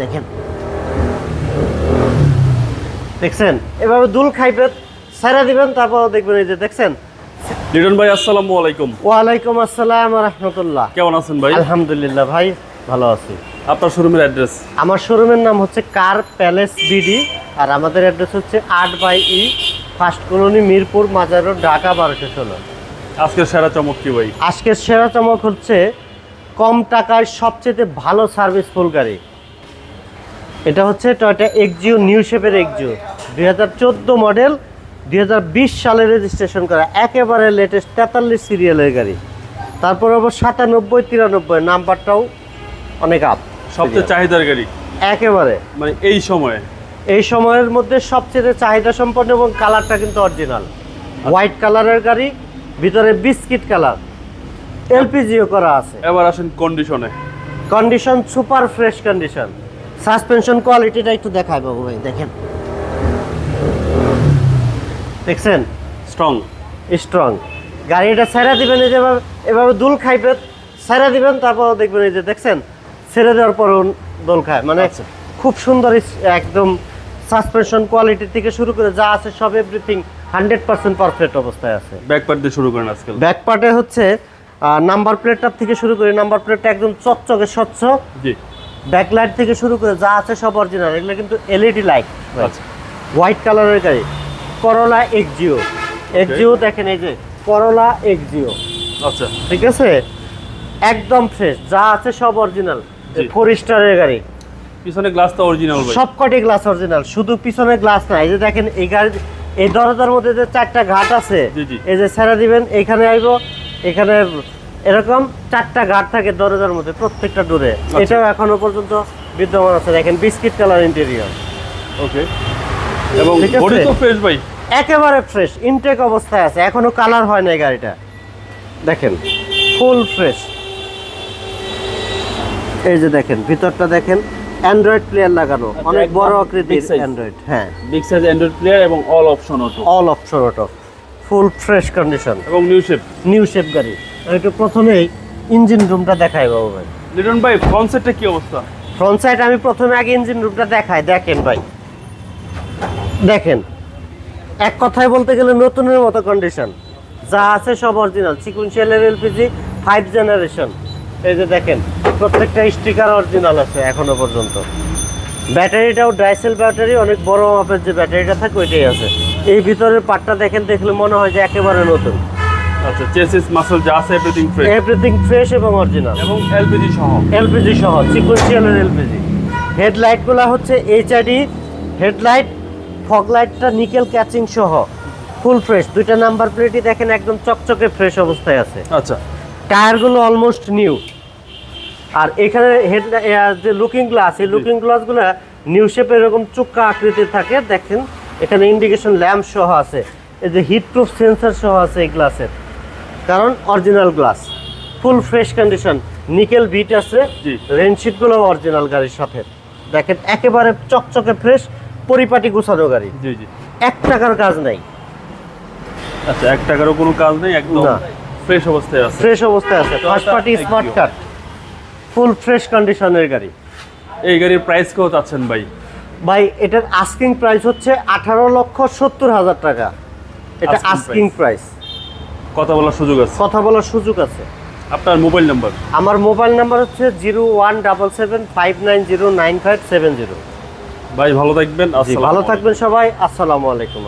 দেখেন। দেখছেন? এভাবে দুল খাইবে সারা দিবেন তারপর দেখবেন এই যে দেখছেন? লিটন ভাই আসসালামু আলাইকুম। ওয়ালাইকুম আসসালাম রহমতুল্লাহ। কেমন আছেন ভাই? আলহামদুলিল্লাহ ভাই ভালো আছি। আপনার শোরুমের অ্যাড্রেস? আমার শোরুমের নাম হচ্ছে কার প্যালেস বিডি আর আমাদের অ্যাড্রেস হচ্ছে আট by E first colony Mirpur Mazar road Dhaka বারোশো ষোলো। আজকের সেরা চমক কি ভাই? আজকের সেরা চমক হচ্ছে কম টাকায় সবচেয়ে ভালো সার্ভিস ফুল গাড়ি। এটা হচ্ছে টয়টা এক্সজিও নিউ শেপের এক্সজিও দুই হাজার চোদ্দ মডেল দুই হাজার বিশ সালে রেজিস্ট্রেশন করা। একেবারে লেটেস্ট তেতাল্লিশ সিরিয়ালের গাড়ি। তারপর আবার সাতানব্বই তিরানব্বই নাম্বারটাও অনেক আপ সবচেয়ে চাহিদার গাড়ি। একেবারে। মানে এই সময়ে। এই সময়ের মধ্যে সবচেয়ে চাহিদা সম্পন্ন এবং কালারটা কিন্তু অরিজিনাল হোয়াইট কালারের গাড়ি ভিতরে বিস্কিট কালার এলপিজিও করা আছে। এবার আসেন কন্ডিশনে condition super fresh condition suspension কোয়ালিটিটা একটু দেখায় বাবু ভাই দেখেন। দেখছেন? স্ট্রং স্ট্রং গাড়িটা ছেড়ে দিবেন এই যে এভাবে- দুল খাইবে ছেড়ে দিবেন তারপর দেখবেন এই যে দেখছেন? ছেড়ে দেওয়ার পর দোল খায়। মানে আচ্ছা। খুব সুন্দর একদম সাসপেনশন কোয়ালিটি থেকে শুরু করে যা আছে সব এভরিথিং হান্ড্রেড পার্সেন্ট পারফেক্ট অবস্থায় আছে। ব্যাক পার্ট দিয়ে শুরু করেন আজকাল। ব্যাক পার্টে হচ্ছে নাম্বার প্লেটটার থেকে শুরু করে নাম্বার প্লেটটা একদম চকচকে স্বচ্ছ। ব্যাকলাইট থেকে শুরু করে যা আছে সব অরিজিনাল এগুলো কিন্তু এলইডি লাইট আচ্ছা। হোয়াইট কালারের গাড়ি। করলা এক্সজিও এক্সজিও দেখেন এই যে করলা এক্সজিও আচ্ছা। ঠিক আছে? একদম ফ্রেশ যা আছে সব অরিজিনাল ফোর স্টারের গাড়ি। পিছনে গ্লাসটা অরিজিনাল ভাই। সব কটি গ্লাস অরিজিনাল শুধু পিছনে গ্লাস না। এই যে দেখেন এই গাড়ি এই দরজার মধ্যে যে চারটা ঘাট আছে। এই যে ছেড়ে দিবেন এখানে আইবো এখানে এরকম চারটা ঘাট থাকে দরজার মধ্যে প্রত্যেকটা ডোরে আচ্ছা। এটাও এখনও পর্যন্ত বিদ্যমান আছে দেখেন বিস্কিট কালার ইন্টেরিয়র ওকে। এবং বডি তো ফ্রেশ ভাই। একেবারে ফ্রেশ ইনটেক অবস্থায় আছে এখনও কালার হয় না এই গাড়িটা। দেখেন ফুল ফ্রেশ এই যে দেখেন ভিতরটা দেখেন অ্যান্ড্রয়েড প্লেয়ার লাগানো আচ্ছা, অনেক বড় আকৃতির অ্যান্ড্রয়েড হ্যাঁ। বিগ সাইজ অ্যান্ড্রয়েড প্লেয়ার এবং all option auto all option auto full fresh condition এবং নিউ শেপ নিউ শেপ গাড়ি। একটু প্রথমেই ইঞ্জিন রুমটা দেখাই বাবু ভাই। লিটন ভাই ফ্রন্ট সাইডটা কি অবস্থা? ফ্রন্ট সাইড আমি প্রথমে আগে ইঞ্জিন রুমটা দেখাই দেখেন ভাই। দেখেন এক কথায় বলতে গেলে নতুনের মতো কন্ডিশন যা আছে সব অরিজিনাল সিকুয়েন্সিয়ালের এলপিজি ফাইভ জেনারেশন এই যে দেখেন প্রত্যেকটা স্টিকার অরিজিনাল আছে এখনও পর্যন্ত। ব্যাটারিটাও ড্রাইসেল ব্যাটারি অনেক বড় মাপের যে ব্যাটারিটা থাকে ওইটাই আছে। এই ভিতরের পার্টটা দেখেন দেখলে মনে হয় যে একেবারে নতুন। আচ্ছা চেসিস মাসল যা আছে এভরিথিং ফ্রেশ এভরিথিং ফ্রেশ এবং অরিজিনাল এবং এলপিজি সহ। এলপিজি সহ সিকুয়েন্সিয়ালের এলপিজি। হেডলাইটগুলো হচ্ছে এইচআইডি হেডলাইট ফগ লাইটটা নিকেল ক্যাচিং সহ ফুল ফ্রেশ দুইটা নাম্বার প্লেটই দেখেন একদম চকচকে ফ্রেশ অবস্থায় আছে। আচ্ছা। টায়ারগুলো অলমোস্ট নিউ আর এখানে হেড যে লুকিং গ্লাস এই লুকিং গ্লাসগুলো নিউ শেপের এরকম চুক্কা আকৃতির থাকে। দেখেন এখানে ইন্ডিকেশন ল্যাম্প সহ আছে। এই যে হিট প্রুফ সেন্সর সহ আছে এই গ্লাসের কারণ original glass full fresh condition nickel bit আছে জি। রেনশিটগুলো অরিজিনাল গাড়ির সাথে। দেখেন একেবারে চকচকে ফ্রেশ পরিপাটি গুছানো গাড়ি। জি জি। এক টাকার কাজ নাই। আচ্ছা এক টাকারও কোনো কাজ নেই একদম। ফ্রেশ অবস্থায় আছে। ফ্রেশ অবস্থায় আছে। First party. Smart card full fresh কন্ডিশনের গাড়ি। এই গাড়ির প্রাইস কত চাচ্ছেন ভাই? ভাই এটার আস্কিং প্রাইস হচ্ছে আঠারো লক্ষ সত্তর হাজার টাকা। এটা আস্কিং প্রাইস কথা বলার সুযোগ আছে? কথা বলার সুযোগ আছে। আপনার মোবাইল নাম্বার? আমার মোবাইল নাম্বার হচ্ছে zero one double seven five nine zero nine five seven zero. ভাই ভালো থাকবেন ভালো থাকবেন সবাই আসসালামু আলাইকুম।